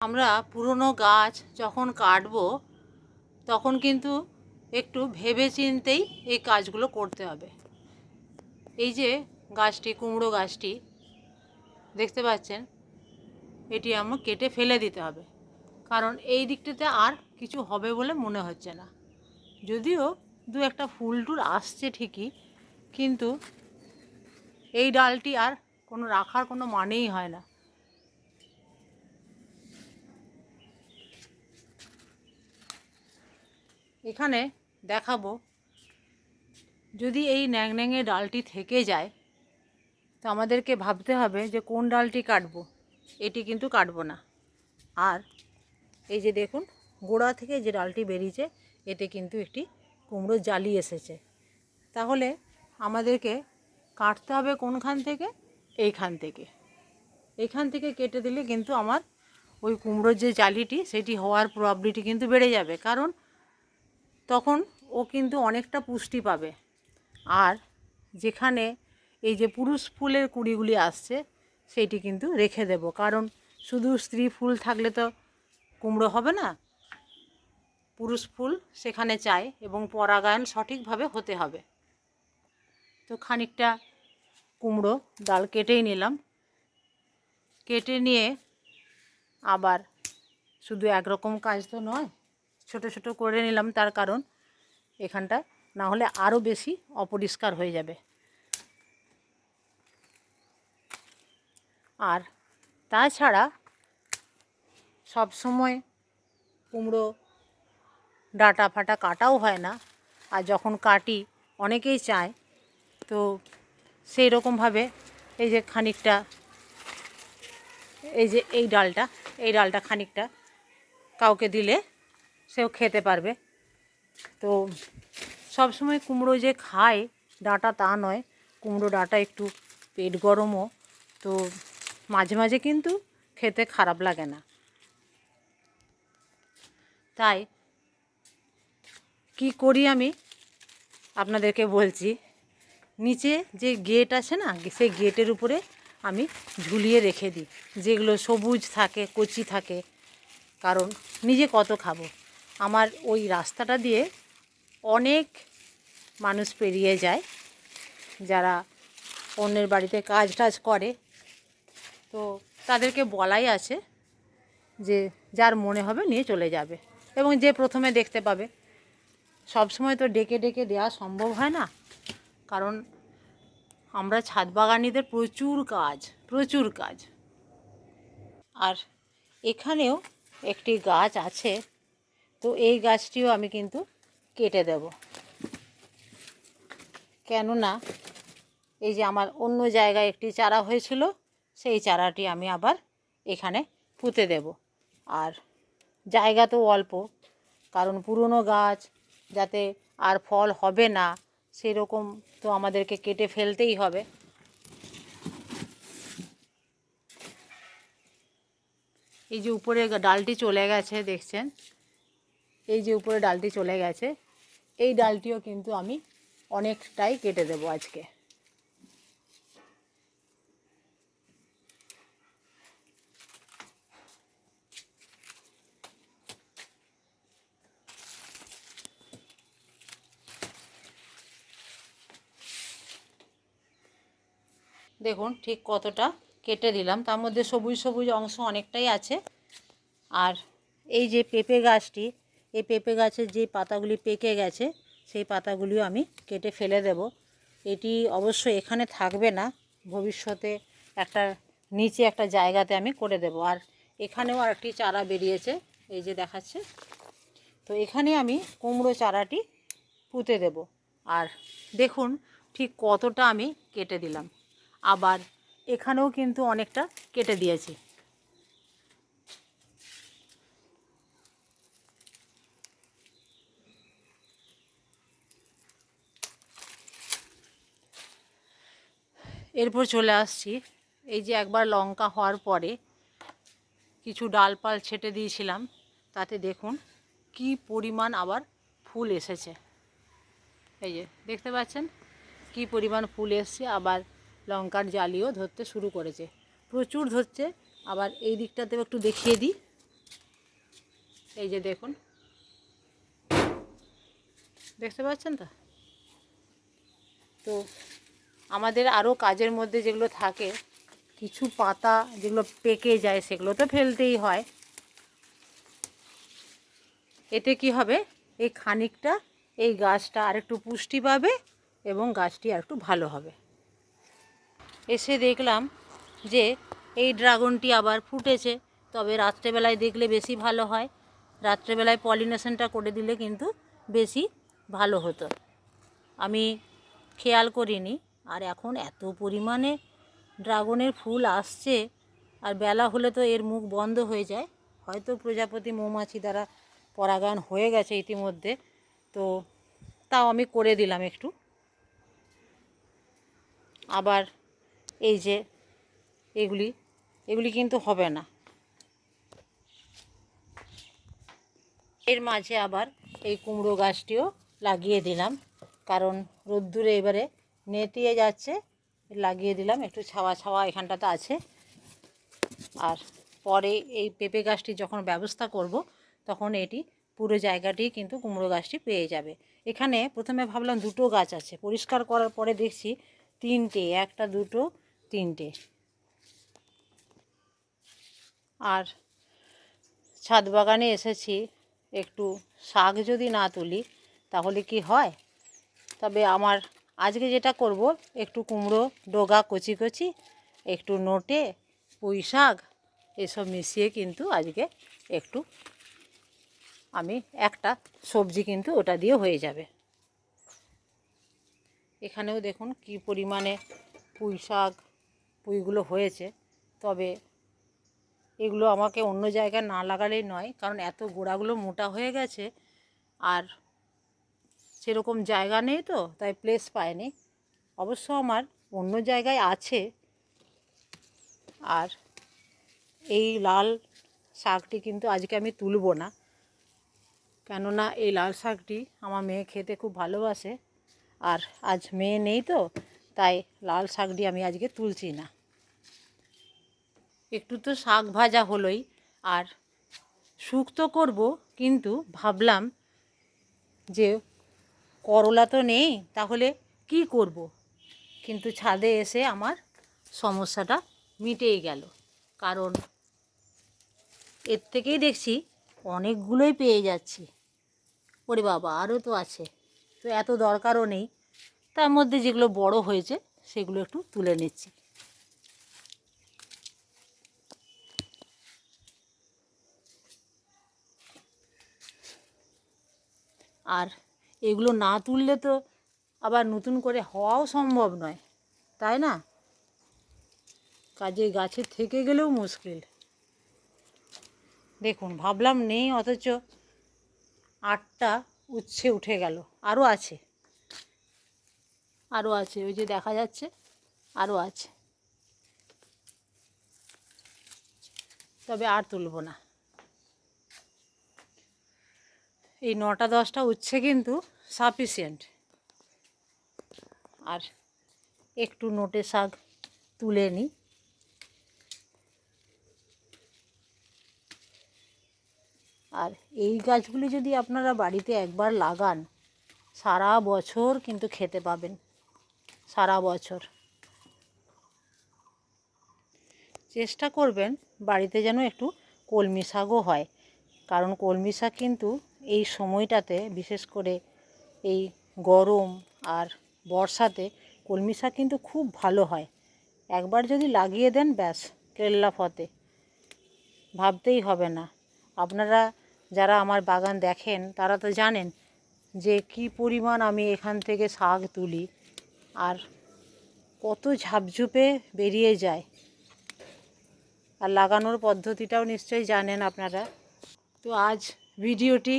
আমরা পুরনো গাছ যখন কাটব, তখন কিন্তু একটু ভেবে চিন্তেই এই কাজগুলো করতে হবে। এই যে গাছটি, কুমড়ো গাছটি, দেখতে পাচ্ছেন, এটি আমার কেটে ফেলে দিতে হবে। কারণ এই দিকটাতে আর কিছু হবে বলে মনে হচ্ছে না। যদিও দু একটা ফুল টুল আসছে ঠিকই, কিন্তু এই ডালটি আর কোনো রাখার কোনো মানেই হয় না। এখানে দেখাবো। যদি এই ন্যাংন্যাঙে ডালটি থেকে যায়, তো আমাদেরকে ভাবতে হবে যে কোন ডালটি কাটবো। এটি কিন্তু কাটবো না। আর এই যে দেখুন, গোড়া থেকে যে ডালটি বেরিয়েছে, এতে কিন্তু একটি কুমড়ো জালি এসেছে। তাহলে আমাদেরকে কাটতে হবে কোনখান থেকে? এইখান থেকে। এইখান থেকে কেটে দিলে কিন্তু আমার ওই কুমড়োর যে জালিটি, সেটি হওয়ার প্রবাবিলিটি কিন্তু বেড়ে যাবে। কারণ তখন ও কিন্তু অনেকটা পুষ্টি পাবে। আর যেখানে এই যে পুরুষ ফুলের কুড়িগুলি আসছে, সেইটি কিন্তু রেখে দেব। কারণ শুধু স্ত্রী ফুল থাকলে তো কুমড়ো হবে না, পুরুষ ফুল সেখানে চাই এবং পরাগায়ন সঠিকভাবে হতে হবে। তো খানিকটা কুমড়ো, ডাল কেটেই নিলাম। কেটে নিয়ে আবার শুধু একরকম কাজ তো নয় ছোট ছোট করে নিলাম তার কারণ এখানটা না হলে আরও বেশি অপরিষ্কার হয়ে যাবে। আর তাছাড়া সব সময় কুমড়ো ডাটা ফাটা কাটাও হয় না, আর যখন কাটি অনেকেই চায়, তো সেই রকমভাবে এই যে খানিকটা, এই যে এই ডালটা এই ডালটা খানিকটা কাউকে দিলে সেও খেতে পারবে। তো সব সময় কুমড়ো যে খায়, ডাঁটা তা নয়, কুমড়ো ডাঁটা একটু পেট গরমও, তো মাঝে মাঝে কিন্তু খেতে খারাপ লাগে না। তাই কি করি আমি? আপনাদেরকে বলছি, নিচে যে গেট আছে না, সেই গেটের উপরে আমি ঝুলিয়ে রেখে দিই। যেগুলো সবুজ থাকে, কচি থাকে, কারণ নিজে কত খাব? আমার ওই রাস্তাটা দিয়ে অনেক মানুষ পেরিয়ে যায় যারা অন্যের বাড়িতে কাজ টাজ করে। তো তাদেরকে বলাই আছে যে যার মনে হবে নিয়ে চলে যাবে এবং যে প্রথমে দেখতে পাবে। সব সময় তো ডেকে ডেকে দেওয়া সম্ভব হয় না। কারণ আমরা ছাদ বাগানিদের প্রচুর কাজ প্রচুর কাজ। আর এখানেও একটি গাছ আছে তো এই গাছটিও আমি কিন্তু কেটে দেব। কেননা এই যে আমার অন্য জায়গায় একটি চারা হয়েছিল, সেই চারাটি আমি আবার এখানে পুঁতে দেব। আর জায়গা তো অল্প, কারণ পুরনো গাছ যাতে আর ফল হবে না, সেরকম তো আমাদেরকে কেটে ফেলতেই হবে। এই যে উপরে ডালটি চলে গেছে, দেখছেন? এই যে উপরে ডালটি চলে গেছে, এই ডালটিও কিন্তু আমি অনেকটাই কেটে দেবো আজকে। দেখুন ঠিক কতটা কেটে দিলাম, তার মধ্যে সবুজ সবুজ অংশ অনেকটাই আছে। আর এই যে পেঁপে গাছটি এই পেঁপে গাছের যে পাতাগুলি পেকে গেছে, সেই পাতাগুলিও আমি কেটে ফেলে দেব। এটি অবশ্য এখানে থাকবে না, ভবিষ্যতে একটা নিচে একটা জায়গাতে আমি করে দেব। আর এখানেও আর একটি চারা বেরিয়েছে, এই যে দেখাচ্ছে। তো এখানে আমি কুমড়ো চারাটি পুঁতে দেব। আর দেখুন ঠিক কতটা আমি কেটে দিলাম। আবার এখানেও কিন্তু অনেকটা কেটে দিয়েছি। এরপর চলে আসছি। এই যে একবার লঙ্কা হওয়ার পরে কিছু ডালপাল ছেটে দিয়েছিলাম, তাতে দেখুন কি পরিমাণ আবার ফুল এসেছে। এই যে দেখতে পাচ্ছেন কি পরিমাণ ফুল এসছে, আবার লঙ্কার জালিও ধরতে শুরু করেছে। প্রচুর ধরছে, আবার এই দিকটাতেও একটু দেখিয়ে দিই। এই যে দেখুন, দেখতে পাচ্ছেন তো? তো আমাদের আরও কাজের মধ্যে যেগুলো থাকে, কিছু পাতা যেগুলো পেকে যায় সেগুলো তো ফেলতেই হয়। এতে কি হবে? এই খানিকটা এই গাছটা আরেকটু পুষ্টি পাবে এবং গাছটি আরেকটু ভালো হবে। এসে দেখলাম যে এই ড্রাগনটি আবার ফুটেছে। তবে রাত্রেবেলায় দেখলে বেশি ভালো হয়। রাত্রেবেলায় পলিনেশনটা করে দিলে কিন্তু বেশি ভালো হতো। আমি খেয়াল করিনি। আর এখন এত পরিমাণে ড্রাগনের ফুল আসছে, আর বেলা হলে তো এর মুখ বন্ধ হয়ে যায়। হয়তো প্রজাপতি মৌমাছি দ্বারা পরাগায়ন হয়ে গেছে ইতিমধ্যে, তো তাও আমি করে দিলাম একটু। আবার এই যে এগুলি এগুলি কিন্তু হবে না। এর মাঝে আবার এই কুমড়ো গাছটিও লাগিয়ে দিলাম, কারণ রোদ্দুরে এবারে নেতিয়ে যাচ্ছে। লাগিয়ে দিলাম, একটু ছাওয়া ছাওয়া এখানটাতে আছে। আর পরে এই পেঁপে গাছটি যখন ব্যবস্থা করব, তখন এটি পুরো জায়গাটি কিন্তু কুমড়ো গাছটি পেয়ে যাবে। এখানে প্রথমে ভাবলাম দুটো গাছ আছে, পরিষ্কার করার পরে দেখছি তিনটে, একটা, দুটো, তিনটে। আর ছাদ বাগানে এসেছি, একটু শাক যদি না তুলি, তাহলে কি হয়? তবে আমার আজকে যেটা করব, একটু কুমড়ো, ডোগা, কচি কচি, একটু নোটে, পুঁই শাক, এসব মিশিয়ে কিন্তু আজকে একটু আমি একটা সবজি কিন্তু ওটা দিয়ে হয়ে যাবে। এখানেও দেখুন কি পরিমাণে পুঁই শাক, পুঁইগুলো হয়েছে। তবে এগুলো আমাকে অন্য জায়গায় না লাগালেই নয়, কারণ এত গোড়াগুলো মোটা হয়ে গেছে, আর সেরকম জায়গা নেই তো, তাই প্লেস পায়নি অবশ্য আমার অন্য জায়গায় আছে। আর এই লাল শাকটি কিন্তু আজকে আমি তুলবো না। কেননা এই লাল শাকটি আমার মেয়ে খেতে খুব ভালোবাসে। আর আজ মেয়ে নেই তো, তাই লাল শাকটি আমি আজকে তুলছি না। একটু তো শাক ভাজা হলোই। আর শুক্তো করব, কিন্তু ভাবলাম যে করলা তো নেই, তাহলে কি করব? কিন্তু ছাদে এসে আমার সমস্যাটা মিটেই গেল। কারণ এর থেকেই দেখছি অনেকগুলোই পেয়ে যাচ্ছি। ওরে বাবা, আরও তো আছে। তো এত দরকারও নেই। তার মধ্যে যেগুলো বড় হয়েছে, সেগুলো একটু তুলে নিচ্ছি। আর এগুলো না তুললে তো আবার নতুন করে হওয়াও সম্ভব নয়, তাই না? কাজে গাছে থেকে গেলেও মুশকিল। দেখুন, ভাবলাম নেই, অথচ আটটা উচ্ছে উঠে গেল আরও আছে। আরও আছে, ওই যে দেখা যাচ্ছে আরও আছে। তবে আর তুলব না। এই নটা দশটা উচ্ছে কিন্তু সাফিসিয়েন্ট আর একটু নোটে শাক তুলে নিই আর এই গাছগুলি যদি আপনারা বাড়িতে একবার লাগান, সারা বছর কিন্তু খেতে পাবেন। সারা বছর। চেষ্টা করবেন বাড়িতে যেন একটু কলমি শাকও হয়। কারণ কলমি শাক কিন্তু এই সময়টাতে বিশেষ করে এই গরম আর বর্ষাতে কলমি শাক কিন্তু খুব ভালো হয়। একবার যদি লাগিয়ে দেন ব্যাস, কেল্লা ফতে। ভাবতেই হবে না। আপনারা যারা আমার বাগান দেখেন, তারা তো জানেন যে কি পরিমাণ আমি এখান থেকে শাক তুলি আর কত ঝাপঝুপে বেরিয়ে যায়। আর লাগানোর পদ্ধতিটাও নিশ্চয়ই জানেন আপনারা। তো আজ ভিডিওটি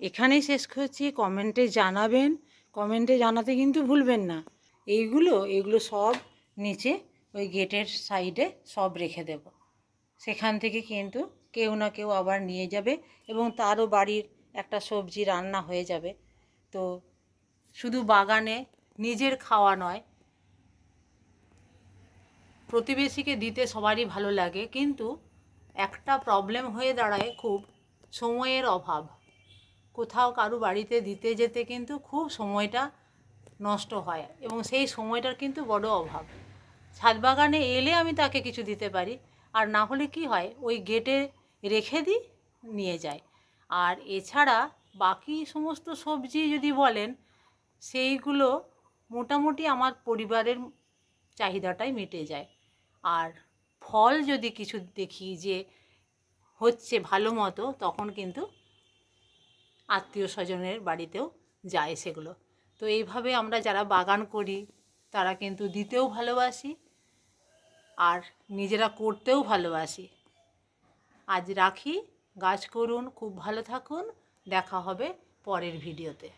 এখানেই শেষ করছি। কমেন্টে জানাবেন। কমেন্টে জানাতে কিন্তু ভুলবেন না। এইগুলো এগুলো সব নিচে ওই গেটের সাইডে সব রেখে দেব। সেখান থেকে কিন্তু কেউ না কেউ আবার নিয়ে যাবে এবং তারও বাড়ির একটা সবজি রান্না হয়ে যাবে। তো শুধু বাগানে নিজের খাওয়া নয়, প্রতিবেশীকে দিতে সবারই ভালো লাগে। কিন্তু একটা প্রবলেম হয়ে দাঁড়ায় খুব সময়ের অভাব। কোথাও কারু বাড়িতে দিতে যেতে কিন্তু খুব সময়টা নষ্ট হয় এবং সেই সময়টার কিন্তু বড় অভাব। ছাদ বাগানে এলে আমি তাকে কিছু দিতে পারি, আর না হলে কি হয়, ওই গেটে রেখে দিই, নিয়ে যায়। আর এছাড়া বাকি সমস্ত সবজি যদি বলেন, সেইগুলো মোটামুটি আমার পরিবারের চাহিদাটাই মিটে যায়। আর ফল যদি কিছু দেখি যে হচ্ছে ভালো মতো, তখন কিন্তু আত্মীয় স্বজনের বাড়িতেও যায় সেগুলো। তো এইভাবে আমরা যারা বাগান করি, তারা কিন্তু দিতেও ভালোবাসি আর নিজেরা করতেও ভালোবাসি। আজ রাখি, গাছ করুন, খুব ভালো থাকুন, দেখা হবে পরের ভিডিওতে।